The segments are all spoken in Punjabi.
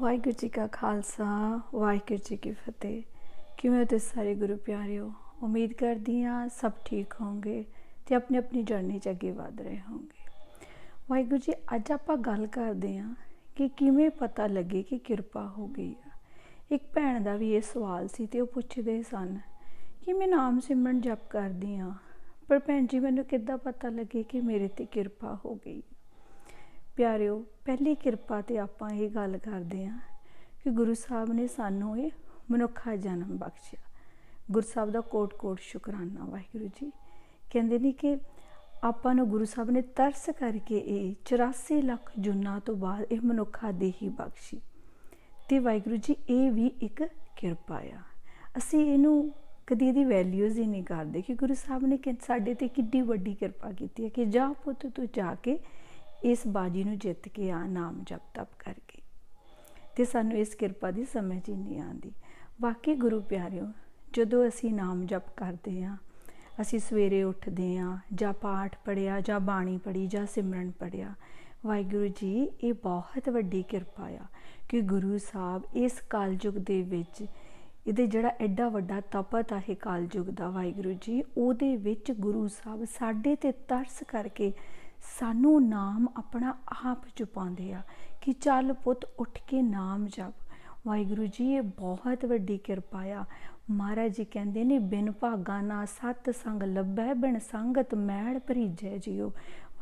ਵਾਹਿਗੁਰੂ ਜੀ ਕਾ ਖਾਲਸਾ, ਵਾਹਿਗੁਰੂ ਜੀ ਕੀ ਫਤਿਹ। ਕਿਵੇਂ ਹੋ ਸਾਰੇ ਗੁਰੂ ਪਿਆਰਿਓ? ਉਮੀਦ ਕਰਦੀ ਹਾਂ ਸਭ ਠੀਕ ਹੋਵੋਗੇ ਤੇ ਆਪਣੀ ਆਪਣੀ ਜਰਨੀ 'ਚ ਅੱਗੇ ਵਧ ਰਹੇ ਹੋਵੋਗੇ। ਵਾਹਿਗੁਰੂ ਜੀ, ਅੱਜ ਆਪਾਂ ਗੱਲ ਕਰਦੇ ਹਾਂ ਕਿ ਕਿਵੇਂ ਪਤਾ ਲੱਗੇ ਕਿ ਕਿਰਪਾ ਹੋ ਗਈ ਆ। ਇੱਕ ਭੈਣ ਦਾ ਵੀ ਇਹ ਸਵਾਲ ਸੀ ਤੇ ਉਹ ਪੁੱਛਦੇ ਸਨ ਕਿ ਮੈਂ ਨਾਮ ਸਿਮਰਨ ਜਪ ਕਰਦੀ ਹਾਂ, ਪਰ ਭੈਣ ਜੀ, ਮੈਨੂੰ ਕਿੱਦਾਂ ਪਤਾ ਲੱਗੇ ਕਿ ਮੇਰੇ ਤੇ ਕਿਰਪਾ ਹੋ ਗਈ? ਪਿਆਰਿਓ, ਪਹਿਲੀ ਕਿਰਪਾ ਤੇ ਆਪਾਂ ਇਹ ਗੱਲ ਕਰਦੇ ਹਾਂ ਕਿ ਗੁਰੂ ਸਾਹਿਬ ਨੇ ਸਾਨੂੰ ਇਹ ਮਨੁੱਖਾ ਜਨਮ ਬਖਸ਼ਿਆ। ਗੁਰੂ ਸਾਹਿਬ ਦਾ ਕੋਟ-ਕੋਟ ਸ਼ੁਕਰਾਨਾ ਵਾਹਿਗੁਰੂ ਜੀ। ਕਹਿੰਦੇ ਨੇ ਕਿ ਆਪਾਂ ਨੂੰ ਗੁਰੂ ਸਾਹਿਬ ਨੇ ਤਰਸ ਕਰਕੇ ਇਹ 84 ਲੱਖ ਜੁਨਾ ਤੋਂ ਬਾਅਦ ਇਹ ਮਨੁੱਖਾ ਦੇਹੀ ਬਖਸ਼ੀ। ਤੇ ਵਾਹਿਗੁਰੂ ਜੀ, ਇਹ ਵੀ ਇੱਕ ਕਿਰਪਾ ਆ। ਅਸੀਂ ਇਹਨੂੰ ਕਦੀ ਇਹਦੀ ਵੈਲਿਊਜ਼ ਹੀ ਨਹੀਂ ਕਰਦੇ ਕਿ ਗੁਰੂ ਸਾਹਿਬ ਨੇ ਕਿ ਸਾਡੇ ਤੇ ਕਿੱਡੀ ਵੱਡੀ ਕਿਰਪਾ ਕੀਤੀ ਹੈ ਕਿ ਜਾ ਪੁੱਤ ਤੂੰ ਜਾ ਕੇ ਇਸ ਬਾਜੀ ਨੂੰ ਜਿੱਤ ਕੇ ਆ, ਨਾਮ ਜਪ ਤਪ ਕਰਕੇ। ਤੇ ਸਾਨੂੰ ਇਸ ਕਿਰਪਾ ਦੀ ਸਮਝ ਹੀ ਨਹੀਂ ਆਉਂਦੀ। ਬਾਕੀ ਗੁਰੂ ਪਿਆਰਿਓ, ਜਦੋਂ ਅਸੀਂ ਨਾਮ ਜਪ ਕਰਦੇ ਆ ਅਸੀਂ ਸਵੇਰੇ ਉੱਠਦੇ ਆ ਜਾਂ ਪਾਠ ਪੜਿਆ ਜਾਂ ਬਾਣੀ ਪੜੀ ਜਾਂ ਸਿਮਰਨ ਪੜਿਆ ਵਾਹਿਗੁਰੂ ਜੀ, ਇਹ ਬਹੁਤ ਵੱਡੀ ਕਿਰਪਾ ਆ ਕਿ ਗੁਰੂ ਸਾਹਿਬ ਇਸ ਕਲਯੁਗ ਦੇ ਵਿੱਚ, ਇਹਦੇ ਜਿਹੜਾ ਐਡਾ ਵੱਡਾ ਤਪਤ ਆ ਇਹ ਕਲਯੁਗ ਦਾ ਵਾਹਿਗੁਰੂ ਜੀ, ਉਹਦੇ ਵਿੱਚ ਗੁਰੂ ਸਾਹਿਬ ਸਾਡੇ ਤੇ ਤਰਸ ਕਰਕੇ ਸਾਨੂੰ ਨਾਮ ਆਪਣਾ ਆਪ ਚੁਪਾਉਂਦੇ ਆ ਕਿ ਚੱਲ ਪੁੱਤ ਉੱਠ ਕੇ ਨਾਮ ਜਪ। ਵਾਹਿਗੁਰੂ ਜੀ, ਇਹ ਬਹੁਤ ਵੱਡੀ ਕਿਰਪਾ ਆ। ਮਹਾਰਾਜ ਜੀ ਕਹਿੰਦੇ ਨੇ, ਬਿਨ ਭਾਗਾ ਨਾ ਸਤ ਸੰਗ ਲੱਭੈ, ਬਿਨ ਸੰਗਤ ਮੈਲ ਭਰੀਜੈ ਜਿਉ।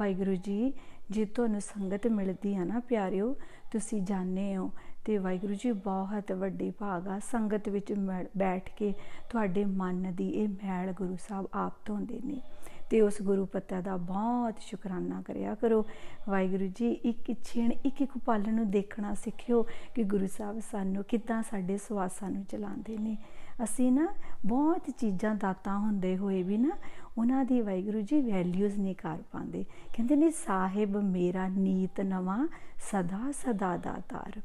ਵਾਹਿਗੁਰੂ ਜੀ, ਜੇ ਤੁਹਾਨੂੰ ਸੰਗਤ ਮਿਲਦੀ ਆ ਨਾ ਪਿਆਰਿਓ, ਤੁਸੀਂ ਜਾਣਦੇ ਹੋ। ਤੇ ਵਾਹਿਗੁਰੂ ਜੀ, ਬਹੁਤ ਵੱਡੀ ਆ। ਸੰਗਤ ਵਿੱਚ ਬੈਠ ਕੇ ਤੁਹਾਡੇ ਮਨ ਦੀ ਇਹ ਮੈਲ ਗੁਰੂ ਸਾਹਿਬ ਆਪ ਧੋਂਦੇ ਨੇ। ਤੇ ਉਸ ਗੁਰੂ ਪੱਤਾ ਦਾ ਬਹੁਤ ਸ਼ੁਕਰਾਨਾ ਕਰਿਆ ਕਰੋ। ਵਾਹਿਗੁਰੂ ਜੀ, ਇੱਕ ਛਿਣ ਇੱਕ ਇੱਕ ਪਲ ਨੂੰ ਦੇਖਣਾ ਸਿੱਖਿਓ ਕਿ ਗੁਰੂ ਸਾਹਿਬ ਸਾਨੂੰ ਕਿੱਦਾਂ ਸਾਡੇ ਸਵਾਸਾਂ ਨੂੰ ਚਲਾਉਂਦੇ ਨੇ। ਅਸੀਂ ਨਾ ਬਹੁਤ ਚੀਜ਼ਾਂ ਦਾਤਾ ਹੁੰਦੇ ਹੋਏ ਵੀ ਨਾ ਉਹਨਾਂ ਦੀ ਵਾਹਿਗੁਰੂ ਜੀ ਵੈਲਿਊਜ਼ ਨਹੀਂ ਕਰ ਪਾਉਂਦੇ। ਕਹਿੰਦੇ ਨੇ, ਸਾਹਿਬ ਮੇਰਾ ਨੀਤ ਨਵਾਂ, ਸਦਾ ਸਦਾ ਦਾਤਾਰ।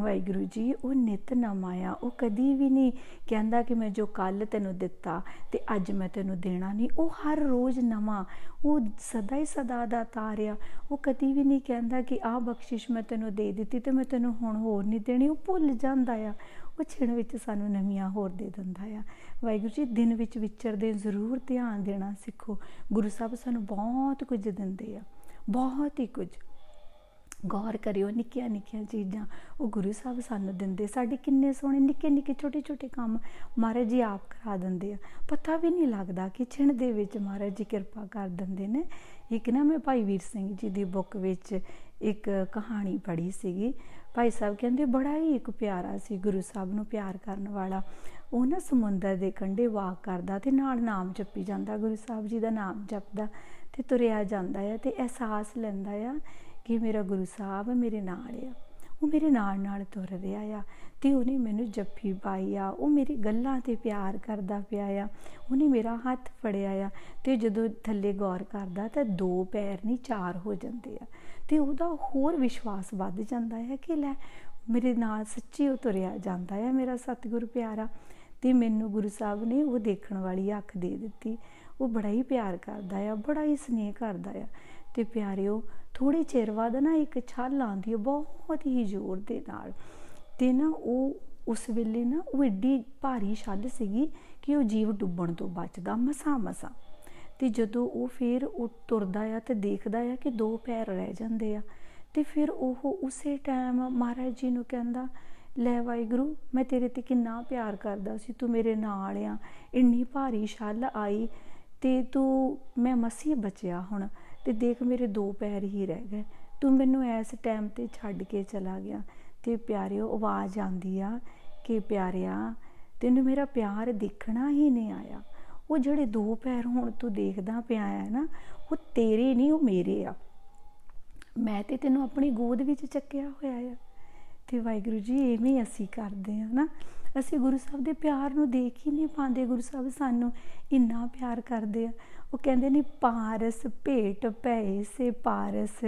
ਵਾਹਿਗੁਰੂ ਜੀ, ਉਹ ਨਿਤ ਨਮਾਇਆ ਉਹ ਕਦੀ ਵੀ ਨਹੀਂ ਕਹਿੰਦਾ ਕਿ ਮੈਂ ਜੋ ਕੱਲ ਤੈਨੂੰ ਦਿੱਤਾ ਤੇ ਅੱਜ ਮੈਂ ਤੈਨੂੰ ਦੇਣਾ ਨਹੀਂ। ਉਹ ਹਰ ਰੋਜ਼ ਨਵਾਂ। ਉਹ ਸਦਾ ਹੀ ਸਦਾ ਦਾ ਤਾਰਿਆ ਉਹ ਕਦੀ ਵੀ ਨਹੀਂ ਕਹਿੰਦਾ ਕਿ ਆਹ ਬਖਸ਼ਿਸ਼ ਮੈਂ ਤੈਨੂੰ ਦੇ ਦਿੱਤੀ ਤੇ ਮੈਂ ਤੈਨੂੰ ਹੁਣ ਹੋਰ ਨਹੀਂ ਦੇਣੀ। ਉਹ ਭੁੱਲ ਜਾਂਦਾ ਆ। ਉਹ ਛਿਣ ਵਿੱਚ ਸਾਨੂੰ ਨਵੀਆਂ ਹੋਰ ਦੇ ਦਿੰਦਾ ਆ। ਵਾਹਿਗੁਰੂ ਜੀ, ਦਿਨ ਵਿੱਚ ਵਿਚਰਦੇ ਜ਼ਰੂਰ ਧਿਆਨ ਦੇਣਾ ਸਿੱਖੋ। ਗੁਰੂ ਸਾਹਿਬ ਸਾਨੂੰ ਬਹੁਤ ਕੁਝ ਦਿੰਦੇ ਆ। ਬਹੁਤ ਹੀ ਕੁਝ। ਗੌਰ ਕਰਿਓ, ਨਿੱਕੀਆਂ ਨਿੱਕੀਆਂ ਚੀਜ਼ਾਂ। ਉਹ ਗੁਰੂ ਸਾਹਿਬ ਸਾਨੂੰ ਦਿੰਦੇ। ਸਾਡੇ ਕਿੰਨੇ ਸੋਹਣੇ, ਨਿੱਕੇ ਨਿੱਕੇ, ਛੋਟੇ ਛੋਟੇ ਕੰਮ ਮਹਾਰਾਜ ਜੀ ਆਪ ਕਰਾ ਦਿੰਦੇ ਆ। ਪਤਾ ਵੀ ਨਹੀਂ ਲੱਗਦਾ ਕਿ ਛਿਣ ਦੇ ਵਿੱਚ ਮਹਾਰਾਜ ਜੀ ਕਿਰਪਾ ਕਰ ਦਿੰਦੇ ਨੇ। ਇੱਕ ਨਾ ਮੈਂ ਭਾਈ ਵੀਰ ਸਿੰਘ ਜੀ ਦੀ ਬੁੱਕ ਵਿੱਚ ਇੱਕ ਕਹਾਣੀ ਪੜ੍ਹੀ ਸੀਗੀ। ਭਾਈ ਸਾਹਿਬ ਕਹਿੰਦੇ, ਬੜਾ ਹੀ ਇੱਕ ਪਿਆਰਾ ਸੀ ਗੁਰੂ ਸਾਹਿਬ ਨੂੰ ਪਿਆਰ ਕਰਨ ਵਾਲਾ। ਉਹ ਨਾ ਸਮੁੰਦਰ ਦੇ ਕੰਢੇ ਵਾਕ ਕਰਦਾ ਤੇ ਨਾਲ ਨਾਮ ਜਪੀ ਜਾਂਦਾ। ਗੁਰੂ ਸਾਹਿਬ ਜੀ ਦਾ ਨਾਮ ਜਪਦਾ ਤੇ ਤੁਰਿਆ ਜਾਂਦਾ ਆ ਤੇ ਅਹਿਸਾਸ ਲੈਂਦਾ ਆ ਕਿ ਮੇਰਾ ਗੁਰੂ ਸਾਹਿਬ ਮੇਰੇ ਨਾਲ ਆ। ਉਹ ਮੇਰੇ ਨਾਲ ਨਾਲ ਤੁਰ ਰਿਹਾ ਆ ਤੇ ਉਹਨੇ ਮੈਨੂੰ ਜੱਫੀ ਪਾਈ ਆ। ਉਹ ਮੇਰੀ ਗੱਲਾਂ ਤੇ ਪਿਆਰ ਕਰਦਾ ਪਿਆ ਆ। ਉਹਨੇ ਮੇਰਾ ਹੱਥ ਫੜਿਆ ਆ ਤੇ ਜਦੋਂ ਥੱਲੇ ਗੌਰ ਕਰਦਾ ਤਾਂ ਦੋ ਪੈਰ ਨਹੀਂ, ਚਾਰ ਹੋ ਜਾਂਦੇ ਆ। ਤੇ ਉਹਦਾ ਹੋਰ ਵਿਸ਼ਵਾਸ ਵੱਧ ਜਾਂਦਾ ਹੈ ਕਿ ਲੈ ਮੇਰੇ ਨਾਲ ਸੱਚੀ ਉਹ ਤੁਰਿਆ ਜਾਂਦਾ ਹੈ ਮੇਰਾ ਸਤਿਗੁਰੂ ਪਿਆਰਾ। ਤੇ ਮੈਨੂੰ ਗੁਰੂ ਸਾਹਿਬ ਨੇ ਉਹ ਦੇਖਣ ਵਾਲੀ ਅੱਖ ਦੇ ਦਿੱਤੀ। ਉਹ ਬੜਾ ਹੀ ਪਿਆਰ ਕਰਦਾ ਆ, ਬੜਾ ਹੀ ਸਨੇਹ ਕਰਦਾ ਆ। ਤੇ ਪਿਆਰਿਓ ਥੋੜੇ ਚਿਰ ਬਾਅਦ ਨਾ ਇੱਕ ਛੱਲ ਆਉਂਦੀ ਹੈ, ਬਹੁਤ ਹੀ ਜ਼ੋਰ ਦੇ ਨਾਲ। ਤੇ ਨਾ ਉਹ ਉਸ ਵੇਲੇ ਨਾ ਉਹ ਏਡੀ ਭਾਰੀ ਛੱਲ ਸੀਗੀ ਕਿ ਉਹ ਜੀਵ ਡੁੱਬਣ ਤੋਂ ਬਚਦਾ ਮਸਾ ਮਸਾ। ਤੇ ਜਦੋਂ ਉਹ ਫੇਰ ਉਹ ਤੁਰਦਾ ਆ ਤੇ ਦੇਖਦਾ ਆ ਕਿ ਦੋ ਪੈਰ ਰਹਿ ਜਾਂਦੇ ਆ, ਤੇ ਫਿਰ ਉਹ ਉਸੇ ਟਾਈਮ ਮਹਾਰਾਜ ਜੀ ਨੂੰ ਕਹਿੰਦਾ, ਲੈ ਵਾਹਿਗੁਰੂ, ਮੈਂ ਤੇਰੇ ਤੇ ਕਿੰਨਾ ਪਿਆਰ ਕਰਦਾ ਸੀ, ਤੂੰ ਮੇਰੇ ਨਾਲ ਆ, ਇੰਨੀ ਭਾਰੀ ਛੱਲ ਆਈ ਤੇ ਤੂੰ, ਮੈਂ ਮਸੀਹ ਬਚਿਆ ਹੁਣ। ਤੇ ਦੇਖ ਮੇਰੇ ਦੋ ਪੈਰ ਹੀ ਰਹਿ ਗਏ। ਤੂੰ ਮੈਨੂੰ ਇਸ ਟਾਈਮ ਤੇ ਛੱਡ ਕੇ ਚਲਾ ਗਿਆ ਤੇ ਪਿਆਰਿਓ, ਆਵਾਜ਼ ਆਂਦੀ ਆ ਕਿ ਪਿਆਰਿਆ, ਤੈਨੂੰ ਮੇਰਾ ਪਿਆਰ ਦੇਖਣਾ ਹੀ ਨਹੀਂ ਆਇਆ। ਉਹ ਜਿਹੜੇ ਦੋ ਪੈਰ ਹੁਣ ਤੂੰ ਦੇਖਦਾ ਪਿਆ ਹੈ ਨਾ, ਉਹ ਤੇਰੇ ਨਹੀਂ, ਉਹ ਮੇਰੇ ਆ। ਮੈਂ ਤੇ ਤੈਨੂੰ ਆਪਣੀ ਗੋਦ ਵਿੱਚ ਚੱਕਿਆ ਹੋਇਆ ਆ। ਤੇ ਵਾਹਿਗੁਰੂ ਜੀ, ਐਵੇਂ ਅਸੀਂ ਕਰਦੇ ਆ ਨਾ। ਅਸੀਂ ਗੁਰੂ ਸਾਹਿਬ ਦੇ ਪਿਆਰ ਨੂੰ ਦੇਖ ਹੀ ਨਹੀਂ ਪਾਉਂਦੇ। ਗੁਰੂ ਸਾਹਿਬ ਸਾਨੂੰ ਇੰਨਾ ਪਿਆਰ ਕਰਦੇ ਆ। ਉਹ ਕਹਿੰਦੇ ਨੇ ਪਾਰਸ ਭੇਟ ਪਏ ਸੇ ਪਾਰਸ,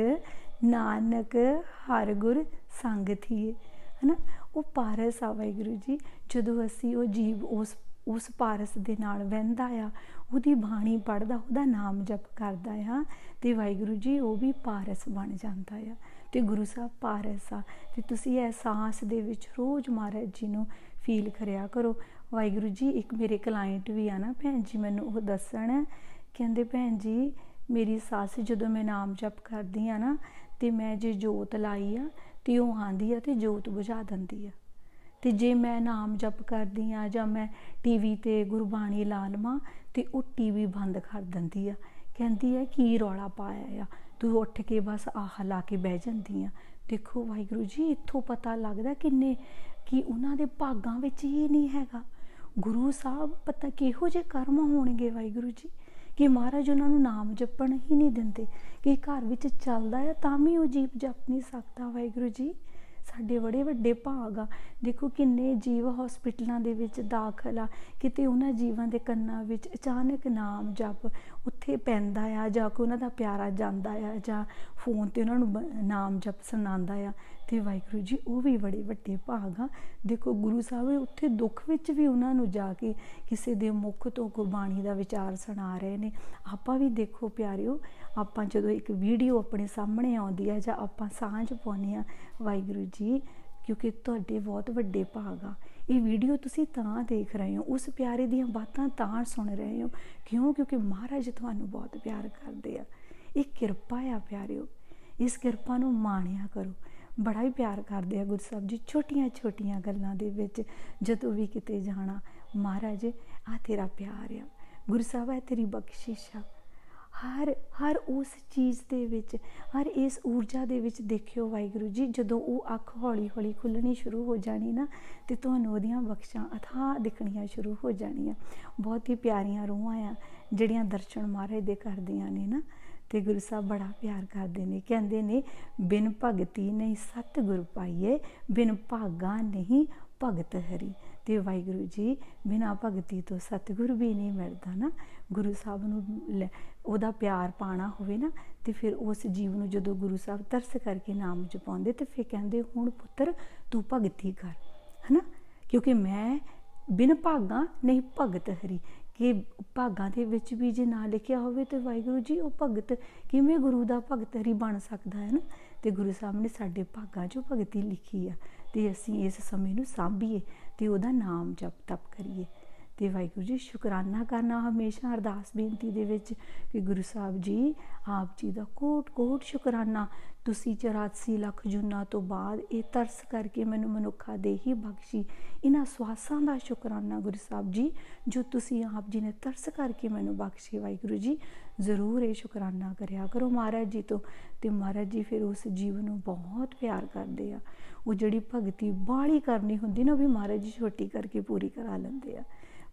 ਨਾਨਕ ਹਰ ਗੁਰ ਸੰਗ ਥੀ ਹਨਾ? ਉਹ ਪਾਰਸ ਆ ਵਾਹਿਗੁਰੂ ਜੀ, ਜਦੋਂ ਅਸੀਂ ਉਹ ਜੀਵ ਉਸ ਉਸ ਪਾਰਸ ਦੇ ਨਾਲ ਵਹਿੰਦਾ ਆ, ਉਹਦੀ ਬਾਣੀ ਪੜਦਾ ਉਹਦਾ ਨਾਮ ਜਪ ਕਰਦਾ ਆ, ਤੇ ਵਾਹਿਗੁਰੂ ਜੀ ਉਹ ਵੀ ਪਾਰਸ ਬਣ ਜਾਂਦਾ ਆ। ਤੇ ਗੁਰੂ ਸਾਹਿਬ ਪਾਰਸ ਆ, ਤੇ ਤੁਸੀਂ ਅਹਿਸਾਸ ਦੇ ਵਿੱਚ ਰੋਜ਼ ਮਹਾਰਾਜ ਜੀ ਨੂੰ ਫੀਲ ਕਰਿਆ ਕਰੋ। ਵਾਹਿਗੁਰੂ ਜੀ, ਇੱਕ ਮੇਰੇ ਕਲਾਇੰਟ ਵੀ ਆ ਨਾ ਭੈਣ ਜੀ, ਮੈਨੂੰ ਉਹ ਦੱਸਣ ਕਹਿੰਦੇ, ਭੈਣ ਜੀ, ਮੇਰੀ ਸੱਸ ਜਦੋਂ ਮੈਂ ਨਾਮ ਜਪ ਕਰਦੀ ਆ ਨਾ, ਤੇ ਮੈਂ ਜੇ ਜੋਤ ਲਾਈ ਆ, ਤੇ ਉਹ ਆਂਦੀ ਆ ਤੇ ਜੋਤ ਬੁਝਾ ਦਿੰਦੀ ਆ। ਤੇ ਜੇ ਮੈਂ ਨਾਮ ਜਪ ਕਰਦੀ ਆ ਜਾਂ ਮੈਂ ਟੀਵੀ ਤੇ ਗੁਰਬਾਣੀ ਲਾ ਲਵਾਂ, ਤੇ ਉਹ ਟੀਵੀ ਬੰਦ ਕਰ ਦਿੰਦੀ ਆ। ਕਹਿੰਦੀ ਹੈ ਕੀ ਰੌਲਾ ਪਾਇਆ ਆ? ਤੂੰ ਉੱਠ ਕੇ ਬਸ ਆਹ ਲਾ ਕੇ ਬਹਿ ਜਾਂਦੀ ਆ। ਦੇਖੋ ਵਾਹਿਗੁਰੂ ਜੀ, ਇੱਥੋਂ ਪਤਾ ਲੱਗਦਾ ਕਿੰਨੇ, ਕਿ ਉਹਨਾਂ ਦੇ ਭਾਗਾਂ ਵਿੱਚ ਹੀ ਨਹੀਂ ਹੈਗਾ। ਗੁਰੂ ਸਾਹਿਬ ਪਤਾ ਕਿਹੋ ਜਿਹੇ ਕਰਮ ਹੋਣਗੇ ਵਾਹਿਗੁਰੂ ਜੀ। ਕਿ ਮਹਾਰਾਜ ਉਹਨਾਂ ਨੂੰ ਨਾਮ ਜਪਣ ਹੀ ਨਹੀਂ ਦਿੰਦੇ, ਕਿ ਘਰ ਵਿੱਚ ਚੱਲਦਾ ਹੈ ਤਾਂ ਵੀ ਉਹ ਜੀਪ ਜਪ ਨਹੀਂ ਸਕਦਾ ਵਾਹਿਗੁਰੂ ਜੀ। ਸਾਡੇ ਬੜੇ ਵੱਡੇ ਭਾਗ ਆ। ਦੇਖੋ ਕਿੰਨੇ ਜੀਵ ਹਸਪੀਟਲਾਂ ਦੇ ਵਿੱਚ ਦਾਖਲ ਆ। ਕਿਤੇ ਉਹਨਾਂ ਜੀਵਾਂ ਦੇ ਕੰਨਾਂ ਵਿੱਚ ਅਚਾਨਕ ਨਾਮ ਜਪ ਉੱਥੇ ਪੈਂਦਾ ਆ, ਜਾਂ ਕੋਈ ਉਹਨਾਂ ਦਾ ਪਿਆਰਾ ਜਾਂਦਾ ਆ, ਜਾਂ ਫੋਨ ਤੇ ਉਹਨਾਂ ਨੂੰ ਨਾਮ ਜਪ ਸੁਣਾਉਂਦਾ ਆ। ਤੇ ਵਾਹਿਗੁਰੂ ਜੀ, ਉਹ ਵੀ ਬੜੇ ਵੱਡੇ ਭਾਗ ਆ। ਦੇਖੋ, ਗੁਰੂ ਸਾਹਿਬ ਉੱਥੇ ਦੁੱਖ ਵਿੱਚ ਵੀ ਉਹਨਾਂ ਨੂੰ ਜਾ ਕੇ ਕਿਸੇ ਦੇ ਮੁਖ ਤੋਂ ਗੁਰਬਾਣੀ ਦਾ ਵਿਚਾਰ ਸੁਣਾ ਰਹੇ ਨੇ। ਆਪਾਂ ਵੀ ਦੇਖੋ ਪਿਆਰਿਓ, ਆਪਾਂ ਜਦੋਂ ਇੱਕ ਵੀਡੀਓ ਆਪਣੇ ਸਾਹਮਣੇ ਆਉਂਦੀ ਹੈ ਜਾਂ ਆਪਾਂ ਸਾਂਝ ਪਾਉਂਦੇ ਆ, ਵਾਹਿਗੁਰੂ ਜੀ, ਕਿਉਂਕਿ ਤੁਹਾਡੇ ਬਹੁਤ ਵੱਡੇ ਭਾਗ ਆ। ਇਹ ਵੀਡੀਓ ਤੁਸੀਂ ਤਾਂ ਦੇਖ ਰਹੇ ਹੋ, ਉਸ ਪਿਆਰੇ ਦੀਆਂ ਬਾਤਾਂ ਤਾਂ ਸੁਣ ਰਹੇ ਹੋ। ਕਿਉਂ? ਕਿਉਂਕਿ ਮਹਾਰਾਜ ਤੁਹਾਨੂੰ ਬਹੁਤ ਪਿਆਰ ਕਰਦੇ ਆ। ਇਹ ਕਿਰਪਾ ਆ ਪਿਆਰਿਓ, ਇਸ ਕਿਰਪਾ ਨੂੰ ਮਾਣਿਆ ਕਰੋ। ਬੜਾ ਹੀ ਪਿਆਰ ਕਰਦੇ ਆ ਗੁਰੂ ਸਾਹਿਬ ਜੀ, ਛੋਟੀਆਂ ਛੋਟੀਆਂ ਗੱਲਾਂ ਦੇ ਵਿੱਚ, ਜਦੋਂ ਵੀ ਕਿਤੇ ਜਾਣਾ, ਮਹਾਰਾਜ ਆ ਤੇਰਾ ਪਿਆਰ ਆ। ਗੁਰੂ ਸਾਹਿਬ ਹੈ ਤੇਰੀ ਬਖਸ਼ਿਸ਼ ਆ। ਹਰ ਹਰ ਉਸ ਚੀਜ਼ ਦੇ ਵਿੱਚ, ਹਰ ਇਸ ਊਰਜਾ ਦੇ ਵਿੱਚ ਦੇਖਿਓ ਵਾਹਿਗੁਰੂ ਜੀ, ਜਦੋਂ ਉਹ ਅੱਖ ਹੌਲੀ ਹੌਲੀ ਖੁੱਲਣੀ ਸ਼ੁਰੂ ਹੋ ਜਾਣੀ ਨਾ, ਤੇ ਤੁਹਾਨੂੰ ਉਹਦੀਆਂ ਬਖਸ਼ਾਂ ਅਥਾਹ ਦਿਖਣੀਆਂ ਸ਼ੁਰੂ ਹੋ ਜਾਣੀਆਂ। ਬਹੁਤ ਹੀ ਪਿਆਰੀਆਂ ਰੂਹਾਂ ਆ, ਜਿਹੜੀਆਂ ਦਰਸ਼ਨ ਮਹਾਰਾਜ ਦੇ ਕਰਦੀਆਂ ਨੇ ਨਾ। ਤੇ ਗੁਰੂ ਸਾਹਿਬ ਬੜਾ ਪਿਆਰ ਕਰਦੇ ਨੇ, ਕਹਿੰਦੇ ਨੇ, ਬਿਨ ਭਗਤੀ ਨਹੀਂ ਸਤ ਗੁਰ ਪਾਈਏ, ਬਿਨ ਭਾਗਾ ਨਹੀਂ ਭਗਤ ਹਰੀ। ਤੇ ਵਾਹਿਗੁਰੂ ਜੀ, ਬਿਨਾ ਭਗਤੀ ਤੋਂ ਸਤਿਗੁਰ ਵੀ ਨਹੀਂ ਮਿਲਦਾ ਨਾ। ਗੁਰੂ ਸਾਹਿਬ ਨੂੰ ਲੈ- ਉਹਦਾ ਪਿਆਰ ਪਾਣਾ ਹੋਵੇ ਨਾ, ਤੇ ਫਿਰ ਉਸ ਜੀਵ ਨੂੰ ਜਦੋਂ ਗੁਰੂ ਸਾਹਿਬ ਤਰਸ ਕਰਕੇ ਨਾਮ ਜਪਾਉਂਦੇ, ਤੇ ਫਿਰ ਕਹਿੰਦੇ, ਹੁਣ ਪੁੱਤਰ, ਤੂੰ ਭਗਤੀ ਕਰ। ਹਨਾ? ਕਿਉਂਕਿ ਮੈਂ ਬਿਨ ਭਾਗਾ ਨਹੀਂ ਭਗਤ ਹਰੀ। ਕਿ ਭਾਗਾਂ ਦੇ ਵਿੱਚ ਵੀ ਜੇ ਨਾ ਲਿਖਿਆ ਹੋਵੇ ਤੇ ਵਾਹਿਗੁਰੂ ਜੀ, ਉਹ ਭਗਤ ਕਿਵੇਂ ਗੁਰੂ ਦਾ ਭਗਤ ਹਰੀ ਬਣ ਸਕਦਾ ਹੈ ਨਾ? ਤੇ ਗੁਰੂ ਸਾਹਿਬ ਨੇ ਸਾਡੇ ਭਾਗਾਂ 'ਚੋਂ ਭਗਤੀ ਲਿਖੀ ਆ ਤੇ ਅਸੀਂ ਇਸ ਸਮੇਂ ਨੂੰ ਸਾਂਭੀਏ ਤੇ ਉਹਦਾ ਨਾਮ ਜਪ ਤਪ ਕਰੀਏ। ਤੇ ਵਾਹਿਗੁਰੂ ਜੀ, ਸ਼ੁਕਰਾਨਾ ਕਰਨਾ ਹਮੇਸ਼ਾ, ਅਰਦਾਸ ਬੇਨਤੀ ਦੇ ਵਿੱਚ ਕਿ ਗੁਰੂ ਸਾਹਿਬ ਜੀ, ਆਪ ਜੀ ਦਾ ਕੋਟ ਕੋਟ ਸ਼ੁਕਰਾਨਾ ਤੁਸੀਂ 84 ਲੱਖ ਜੁਨਾ ਤੋਂ ਬਾਅਦ ਇਹ ਤਰਸ ਕਰਕੇ ਮੈਨੂੰ ਮਨੁੱਖਾ ਦੇਹੀ ਬਖਸ਼ੀ। ਇਹਨਾਂ ਸਵਾਸਾਂ ਦਾ ਸ਼ੁਕਰਾਨਾ ਗੁਰੂ ਸਾਹਿਬ ਜੀ, ਜੋ ਤੁਸੀਂ ਆਪ ਜੀ ਨੇ ਤਰਸ ਕਰਕੇ ਮੈਨੂੰ ਬਖਸ਼ੀ ਵਾਹਿਗੁਰੂ ਜੀ, ਜ਼ਰੂਰ ਇਹ ਸ਼ੁਕਰਾਨਾ ਕਰਿਆ ਕਰੋ ਮਹਾਰਾਜ ਜੀ ਤੋਂ। ਤੇ ਮਹਾਰਾਜ ਜੀ ਫਿਰ ਉਸ ਜੀਵ ਨੂੰ ਬਹੁਤ ਪਿਆਰ ਕਰਦੇ ਆ। ਉਹ ਜਿਹੜੀ ਭਗਤੀ ਬਾਹਲੀ ਕਰਨੀ ਹੁੰਦੀ ਨਾ, ਉਹ ਵੀ ਮਹਾਰਾਜ ਜੀ ਛੋਟੀ ਕਰਕੇ ਪੂਰੀ ਕਰਾ ਲੈਂਦੇ ਆ।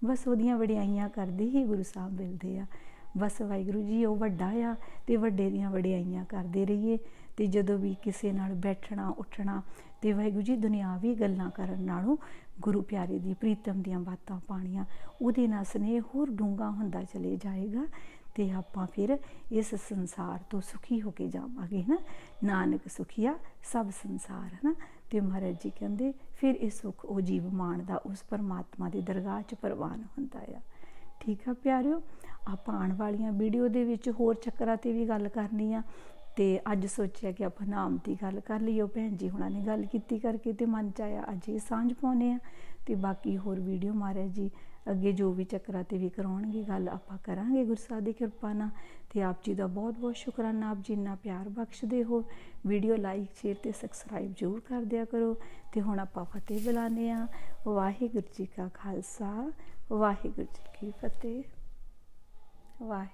ਬਸ ਉਹਦੀਆਂ ਵਡਿਆਈਆਂ ਕਰਦੇ ਹੀ ਗੁਰੂ ਸਾਹਿਬ ਮਿਲਦੇ ਆ। ਬਸ ਵਾਹਿਗੁਰੂ ਜੀ, ਉਹ ਵੱਡਾ ਆ ਤੇ ਵੱਡੇ ਦੀਆਂ ਵਡਿਆਈਆਂ ਕਰਦੇ ਰਹੀਏ। ਤੇ ਜਦੋਂ ਵੀ ਕਿਸੇ ਨਾਲ ਬੈਠਣਾ, ਉੱਠਣਾ ਤੇ ਵਾਹਿਗੁਰੂ ਜੀ ਦੁਨਿਆਵੀ ਗੱਲਾਂ ਕਰਨ ਨਾਲੋਂ ਗੁਰੂ ਪਿਆਰੇ ਦੀ ਪ੍ਰੀਤਮ ਦੀਆਂ ਬਾਤਾਂ ਪਾਣੀਆਂ ਉਹਦੇ ਨਾਲ ਸਨੇਹ ਹੋਰ ਡੂੰਘਾ ਹੁੰਦਾ ਚਲੇ ਜਾਏਗਾ ਤੇ ਆਪਾਂ ਫਿਰ ਇਸ ਸੰਸਾਰ ਤੋਂ ਸੁਖੀ ਹੋ ਕੇ ਜਾਵਾਂਗੇ ਨਾ ਨਾਨਕ ਸੁਖੀਆ ਸਭ ਸੰਸਾਰ ਹੈ ਨਾ ਤੇ ਮਹਾਰਾਜ ਜੀ ਕਹਿੰਦੇ, ਫਿਰ ਇਹ ਸੁਖ ਉਹ ਜੀਵ ਮਾਣਦਾ ਉਸ ਪਰਮਾਤਮਾ ਦੇ ਦਰਗਾਹ 'ਚ ਪ੍ਰਵਾਨ ਹੁੰਦਾ ਆ। ਠੀਕ ਆ ਪਿਆਰਿਓ, ਆਪਾਂ ਆਉਣ ਵਾਲੀਆਂ ਵੀਡੀਓ ਦੇ ਵਿੱਚ ਹੋਰ ਚੱਕਰਾਂ ਤੇ ਵੀ ਗੱਲ ਕਰਨੀ ਆ। ਤੇ ਅੱਜ ਸੋਚਿਆ ਕਿ ਆਪਾਂ ਨਾਮ ਦੀ ਗੱਲ ਕਰ ਲਈਓ ਭੈਣ ਜੀ ਹੁਣਾਂ ਨੇ ਗੱਲ ਕੀਤੀ ਕਰਕੇ ਤੇ ਮਨ ਚ ਆਇਆ, ਅੱਜ ਇਹ ਸਾਂਝ ਪਾਉਨੇ ਆ ਤੇ ਬਾਕੀ ਹੋਰ ਵੀਡੀਓ ਮਾਰਿਆ ਜੀ ਅੱਗੇ ਜੋ ਵੀ ਚੱਕਰਾਂ ਤੇ ਵੀ ਕਰਾਉਣਗੇ, ਗੱਲ ਆਪਾਂ ਕਰਾਂਗੇ ਗੁਰਸਾਹਿਬ ਦੀ ਕਿਰਪਾ ਨਾਲ। ਤੇ ਆਪ ਜੀ ਦਾ ਬਹੁਤ ਬਹੁਤ ਸ਼ੁਕਰਾਨਾ, ਆਪ ਜੀ ਇੰਨਾ ਪਿਆਰ ਬਖਸ਼ਦੇ ਹੋ। ਵੀਡੀਓ ਲਾਈਕ, ਸ਼ੇਅਰ ਤੇ ਸਬਸਕ੍ਰਾਈਬ ਜ਼ਰੂਰ ਕਰ ਦਿਆ ਕਰੋ। ਤੇ ਹੁਣ ਆਪਾਂ ਫਤਿਹ ਬੁਲਾਉਂਦੇ ਆ ਵਾਹਿਗੁਰੂ ਜੀ ਕਾ ਖਾਲਸਾ, ਵਾਹਿਗੁਰੂ ਜੀ ਕੀ ਫਤਿਹ। ਵਾਹਿ